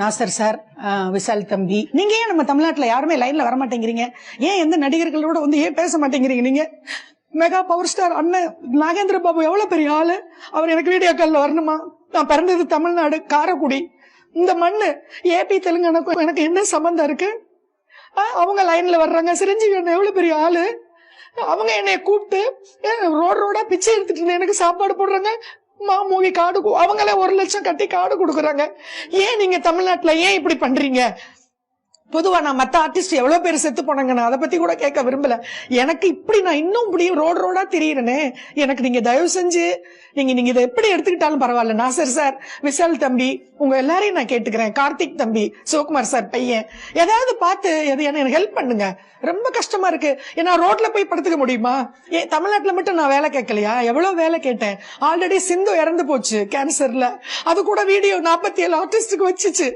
Nassar sir Vishal Vishal தம்பி. நீங்க ஏன் நம்ம தமிழ்நாட்டில் யாருமே லைன்ல வர மாட்டேங்கிறீங்க ஏன் எந்த நடிகர்களோட வந்து ஏன் பேச மாட்டேங்கிறீங்க நீங்க? மெகா பவர் ஸ்டார் அண்ணன் நாகேந்திர பாபு எவ்வளவு பெரிய ஆளு? அவர் எனக்கு வீடியோ காலில் வரணுமா? நான் பிறந்தது தமிழ்நாடு காரைக்குடி. இந்த மண்ணு ஏபி தெலுங்கானாக்கும் எனக்கு என்ன சம்பந்தம் இருக்கு? அவங்க லைன்ல வர்றாங்க. சிரஞ்சீவி அண்ணன் எவ்வளவு பெரிய ஆளு? அவங்க என்னை கூப்பிட்டு ரோடு ரோடா பிச்சை எடுத்துட்டு எனக்கு சாப்பாடு போடுறாங்க. மாமூகி காடு அவங்களே ஒரு லட்சம் கட்டி காடு கொடுக்குறாங்க. ஏன் நீங்க தமிழ்நாட்டில் ஏன் இப்படி பண்றீங்க? பொதுவா நான் மத்த ஆர்டிஸ்ட் எவ்வளவு பேர் செத்து போனாங்க நான் அதை பத்தி கூட கேட்க விரும்பல. எனக்கு இப்படி நான் இன்னும் இப்படி ரோடு ரோடா தெரியிறேனே. எனக்கு நீங்க தயவு செஞ்சு நீங்க நீங்க இதை எப்படி எடுத்துக்கிட்டாலும் பரவாயில்ல. நாசர் சார் விஷால் தம்பி உங்க எல்லாரையும் நான் கேட்டுக்கிறேன். கார்த்திக் தம்பி சிவகுமார் சார் பையன். ஏதாவது பார்த்து எது எனக்கு ஹெல்ப் பண்ணுங்க. ரொம்ப கஷ்டமா இருக்கு. ஏன்னா ரோட்ல போய் படுத்துக்க முடியுமா? ஏன் தமிழ்நாட்டுல மட்டும் நான் வேலை கேட்கலையா? எவ்வளவு வேலை கேட்டேன். ஆல்ரெடி சிந்து இறந்து போச்சு கேன்சர்ல அது கூட வீடியோ நாற்பத்தி ஏழு ஆர்டிஸ்டுக்கு வச்சுச்சு.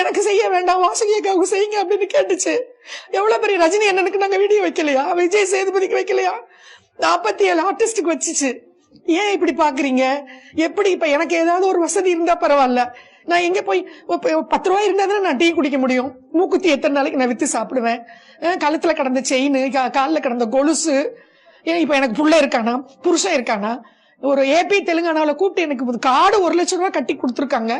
எனக்கு செய்ய வேண்டாம் வாசுகியக்காவுக்கு செய்யுங்க அப்படின்னு கேட்டுச்சு. எவ்வளவு பெரிய ரஜினி அண்ணனுக்கு நாங்க வீடியோ வைக்கலையா? விஜய் சேதுபதிக்கு வைக்கலையா? நாற்பத்தி ஏழு ஆர்டிஸ்டுக்கு வச்சுச்சு. ஏன் இப்படி பாக்குறீங்க? எப்படி இப்ப எனக்கு ஏதாவது ஒரு வசதி இருந்தா பரவாயில்ல. நான் எங்க போய் பத்து ரூபாய் இருந்தா தானே நான் டீ குடிக்க முடியும்? மூக்குத்தி எத்தனை நாளைக்கு நான் வித்து சாப்பிடுவேன்? கழுத்துல கிடந்த செயின் காலில் கிடந்த கொலுசு. ஏன் இப்ப எனக்கு புள்ள இருக்கானா? புருஷன் இருக்கானா? ஒரு ஏபி தெலுங்கானாவில் கூப்பிட்டு எனக்கு காடு ஒரு லட்சம் ரூபாய் கட்டி கொடுத்துருக்காங்க.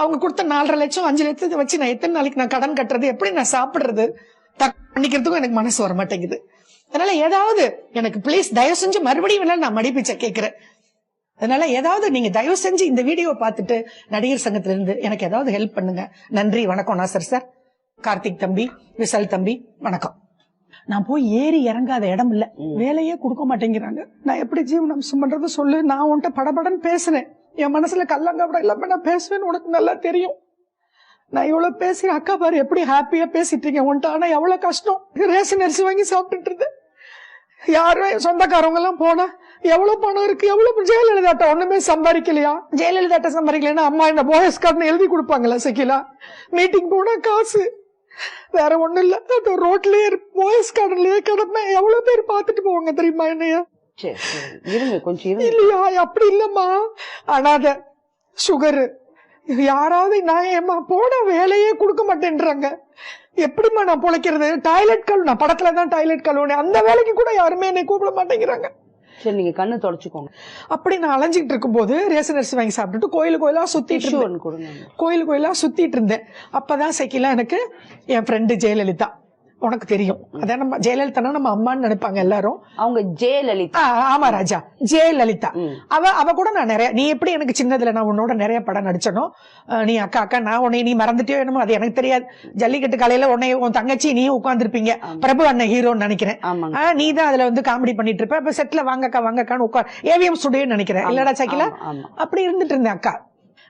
அவங்க கொடுத்த நாலரை லட்சம் அஞ்சு லட்சத்தை வச்சு நான் எத்தனை நாளைக்கு நான் கடன் கட்டுறது எப்படி நான் சாப்பிடுறது தக் பண்ணிக்கிறதுக்கும் எனக்கு மனசு வர மாட்டேங்குது அதனால ஏதாவது எனக்கு ப்ளீஸ் தயவு செஞ்சு மறுபடியும் வேணாலும் நான் மடிப்பிச்ச கேட்கிறேன் அதனால ஏதாவது நீங்க தயவு செஞ்சு இந்த வீடியோ பார்த்துட்டு நடிகர் சங்கத்துல இருந்து எனக்கு ஏதாவது ஹெல்ப் பண்ணுங்க. நன்றி வணக்கம் நாசர் சார். கார்த்திக் தம்பி விஷால் தம்பி வணக்கம். நான் போய் ஏறி இறங்காத இடம் இல்ல வேலையே கொடுக்க மாட்டேங்கிறாங்க. நான் எப்படி ஜீவனாம்சம் பண்றது சொல்லு. நான் உன்கிட்ட படபடன்னு பேசுறேன் என் மனசுல கல்லங்கப்படம் இல்லாம நான் பேசுவேன்னு உனக்கு நல்லா தெரியும். நான் இவ்வளவு பேசி அக்கா பாரு எப்படி ஹாப்பியா பேசிட்டு இருக்கேன். உன்ட்ட ஆனா எவ்வளவு கஷ்டம்? ரேஷன் அரிசி வாங்கி சாப்பிட்டுட்டு இருந்தேன். யாரும் சொந்தக்காரவங்க எல்லாம் போனா எவ்வளவு பணம் இருக்கு? எவ்வளவு ஜெயலலிதாட்ட ஒண்ணுமே சம்பாதிக்கலையா? ஜெயலலிதாட்ட சம்பாதிக்கலைன்னா அம்மா என்ன போயஸ் கார்டு எழுதி கொடுப்பாங்களா சகிலா? மீட்டிங் போனா காசு. வேற ஒண்ணும் இல்ல. அந்த ரோட்லயே போயஸ் கார்டுலயே கிடப்பேன். எவ்வளவு பேர் பாத்துட்டு போவாங்க தெரியுமா என்னைய? சரி இருங்க கொஞ்சம் இருங்க. இல்லையா? அப்படி இல்லம்மா. அனாத சுகரு. யாராவது நான் ஏமா போன வேலையே கொடுக்க மாட்டேன்றாங்க. எப்படிம்மா நான் பொழைக்கிறது? டாய்லெட் கழுவு நான் படத்துல தான் டாய்லெட் கழுவுனேன் அந்த வேலைக்கு கூட யாருமே என்னை கூப்பிட மாட்டேங்கிறாங்க. சரி நீங்க கண்ணு தொடச்சுக்கோங்க. அப்படி நான் அலைஞ்சிட்டு இருக்கும்போது ரேஷன் அரிசி வாங்கி சாப்பிட்டுட்டு கோயில் கோயிலா சுத்திட்டு இருந்தேன். கோயில் கோயிலா சுத்திட்டு இருந்தேன். அப்பதான் சைக்கிளா எனக்கு என் ஃப்ரெண்டு ஜெயலலிதா. உனக்கு தெரியும். அதான் நம்ம ஜெயலலிதானா நம்ம அம்மான்னு நினைப்பாங்க எல்லாரும். அவங்க ஜெயலலிதா. ஆமா ராஜா. ஜெயலலிதா. அவ அவ கூட நான் நிறைய நீ எப்படி எனக்கு சின்னதுல நான் உன்னோட நிறைய படம் நடிச்சனோ நீ அக்கா அக்கா நான் உன்னை நீ மறந்துட்டியோ என்னமோ அது எனக்கு தெரியாது. ஜல்லிக்கட்டு காலையில உன்னை உன் தங்கச்சி நீ உட்கார்ந்திருப்பீங்க. பிரபு அண்ணன் ஹீரோன்னு நினைக்கிறேன். நீ தான் அதுல வந்து காமெடி பண்ணிட்டு இருப்ப. இப்ப செட்ல வாங்கக்கா வாங்கக்கான்னு உட்கார். ஏவிஎம் ஸ்டுடியோன்னு நினைக்கிறேன். இல்லடா சக்கிலா அப்படி இருந்துட்டு இருந்தேன் அக்கா.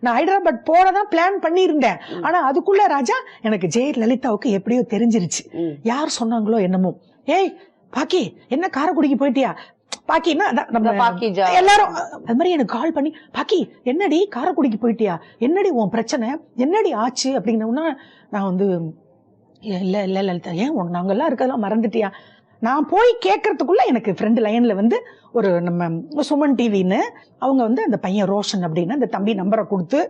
நான் ஹைதராபாத் போனதான் பிளான் பண்ணியிருந்தேன். ஆனா அதுக்குள்ள ராஜா எனக்கு ஜெய லலிதாவுக்கு எப்படியோ தெரிஞ்சிருச்சு. யார் சொன்னாங்களோ என்னமோ. ஏய் பாக்கி என்ன காரைக்குடிக்கு போயிட்டியா? பாக்கின்னா எல்லாரும் அது மாதிரி எனக்கு கால் பண்ணி பாக்கி என்னடி காரைக்குடிக்கு போயிட்டியா? என்னடி உன் பிரச்சனை? என்னடி ஆச்சு? அப்படின்னா நான் வந்து இல்ல இல்ல லலிதா ஏன் நாங்கெல்லாம் இருக்கதெல்லாம் மறந்துட்டியா? நான் போய் கேட்கறதுக்குள்ள எனக்கு ஃப்ரெண்டு லைன்ல வந்து ஒரு நம்ம சுமன் டிவின்னு அவங்க வந்து அந்த பையன் ரோஷன் அப்படின்னு அந்த தம்பி நம்பரை கொடுத்து